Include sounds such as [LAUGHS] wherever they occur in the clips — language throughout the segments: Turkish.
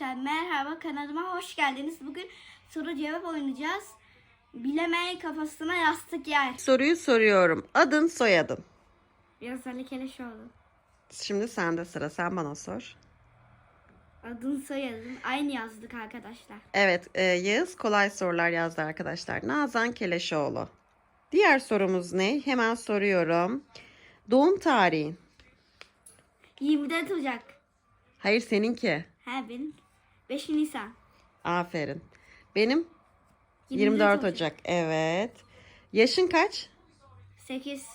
Arkadaşlar merhaba kanalıma hoş geldiniz. Bugün soru cevap oynayacağız. Bilemeyen kafasına yastık yer. Soruyu soruyorum. Adın soyadın. Biraz Ali Keleşoğlu. Şimdi sende sıra. Sen bana sor. Adın soyadın aynı yazdık arkadaşlar. Evet e, Yağız kolay sorular yazdı arkadaşlar. Nazan Keleşoğlu. Diğer sorumuz ne? Hemen soruyorum. Doğum tarihin. 24 Ocak. Hayır seninki. He benim. 5 Nisan. Aferin. Benim 24 Ocak. Evet. Yaşın kaç? 8.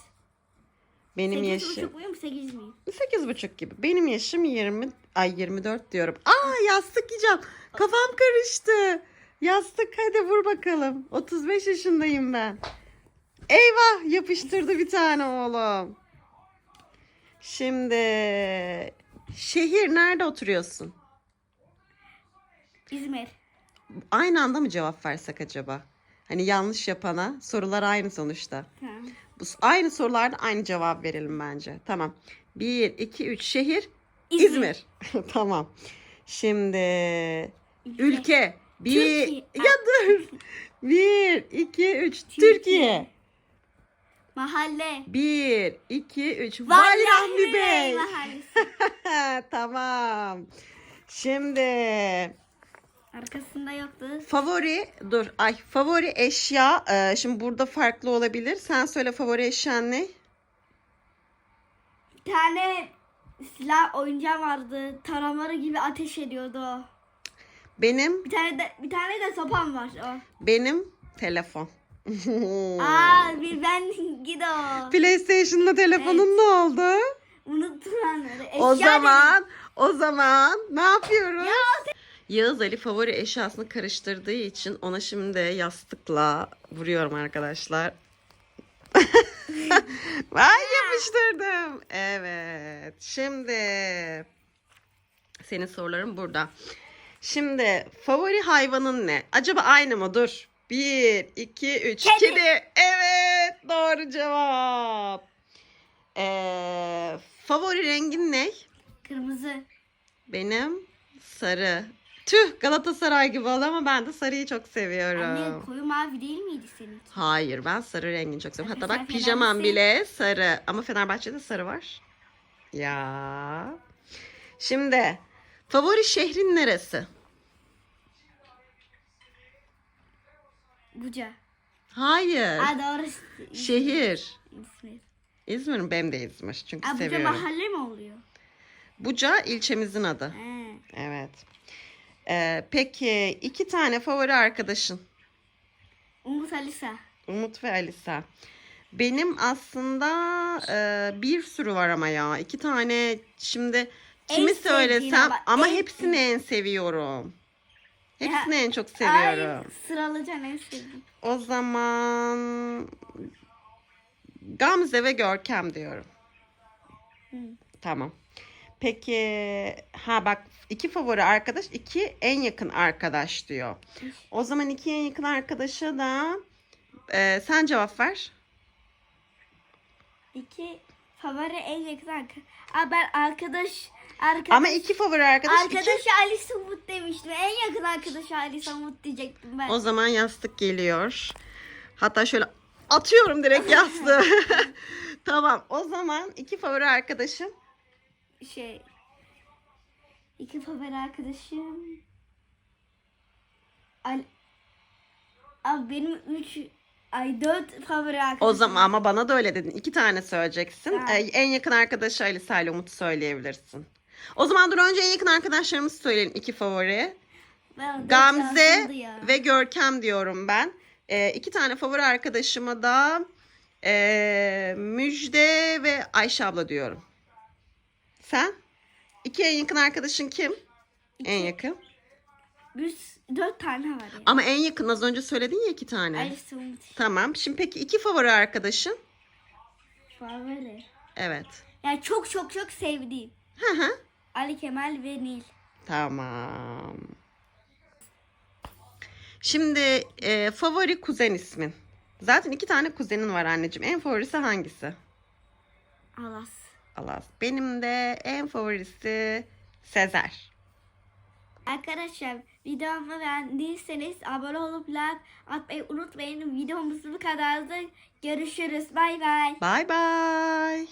Benim 8 yaşım buçuk muyum 8 miyim? 8,5 gibi. Benim yaşım 20 ay 24 diyorum. Aa yastık yiyeceğim. Kafam karıştı. Yastık hadi vur bakalım. 35 yaşındayım ben. Eyvah yapıştırdı bir tane oğlum. Şimdi şehir nerede oturuyorsun? İzmir. Aynı anda mı cevap versek acaba? Hani yanlış yapana sorular aynı sonuçta. Tamam. Bu aynı sorularda aynı cevap verelim bence. Tamam. 1 2 3 şehir İzmir. İzmir. [LAUGHS] tamam. Şimdi Ülke. ülke. Bir Türkiye. ya dur. Bir, iki, üç. Türkiye. Mahalle. Bir, iki, üç. Vali Rahmi Bey. Mahallesi. [LAUGHS] tamam. Şimdi Arkasında yoktu. favori dur ay favori eşya e, şimdi burada farklı olabilir. Sen söyle favori eşyan ne? Bir tane silah oyuncağı vardı. Taramalı gibi ateş ediyordu o. Benim Bir tane de bir tane de sopam var o. benim telefon. [LAUGHS] Aa bir ben [LAUGHS] gid o. PlayStation'la telefonun ne oldu? Unuttum onları. O zaman o zaman ne yapıyoruz? Yağız Ali favori eşyasını karıştırdığı için ona şimdi yastıkla vuruyorum arkadaşlar. [LAUGHS] ben yapıştırdım. Evet. Şimdi senin soruların burada. Şimdi favori hayvanın ne? Acaba aynı mı? Dur. Bir, iki, üç. Kedi. Kedi. Evet. Doğru cevap. Ee, favori rengin ne? Kırmızı. Benim sarı. Tüh Galatasaray gibi oldu ama ben de sarıyı çok seviyorum. Anne koyu mavi değil miydi senin? Hayır ben sarı rengini çok seviyorum. Hatta bak pijamam bile sarı. Ama Fenerbahçe'de sarı var. Ya. Şimdi favori şehrin neresi? Buca. Hayır. Aa doğru. Şehir. İzmir. İzmir'in benim de İzmir. Çünkü Aa Buca seviyorum. mahalle mi oluyor? Buca ilçemizin adı. He. Evet. Ee, peki iki tane favori arkadaşın? Umut Alisa. Umut ve Alisa. Benim aslında e, bir sürü var ama ya. iki tane şimdi kimi En söylesem ama ama en- hepsini en seviyorum. Hepsini en çok seviyorum. Ay sıralayacaksın en sevdiğim. O zaman Gamze ve Görkem diyorum. Hı. Tamam. Peki ha bak iki favori arkadaş, iki en yakın arkadaş diyor. O zaman iki en yakın arkadaşa da e, sen cevap ver. İki favori en yakın arkadaş. Aa ben arkadaş arkadaş Ama iki favori arkadaş, iki- arkadaşı Alice Umut demiştim. En yakın arkadaşı Alice Umut diyecektim ben. O zaman yastık geliyor. Hatta şöyle atıyorum direkt yastığı. [LAUGHS] [LAUGHS] tamam. O zaman iki favori arkadaşım. Şey iki favori arkadaşım Al Abi benim üç ay dört favori arkadaşım. O zaman ama bana da öyle dedin. İki tane söyleyeceksin. Ee, en yakın arkadaşı Ali Salih Umut söyleyebilirsin. O zaman dur önce en yakın arkadaşlarımızı söyleyelim. iki favori. Ben Gamze ve Görkem diyorum ben. Ee, iki tane favori arkadaşıma da ee, Müjde ve Ayşe abla diyorum. Sen? İki en yakın arkadaşın kim? En yakın. Bir, dört tane var ya. Ama en yakın az önce söyledin ya iki tane. Alice Umut Tamam. Şimdi peki iki favori arkadaşın? favori. Evet. Yani çok çok çok sevdiğim. Hı hı. Ali Kemal ve Nil. Tamam. Şimdi e, favori kuzen ismin. Zaten iki tane kuzenin var anneciğim. En favorisi hangisi? Alas. Alas. Benim de en favorisi Sezer. Arkadaşlar videomu beğendiyseniz abone olup like atmayı unutmayın. Videomuz bu kadardı. Görüşürüz. Bay bay. Bay bay.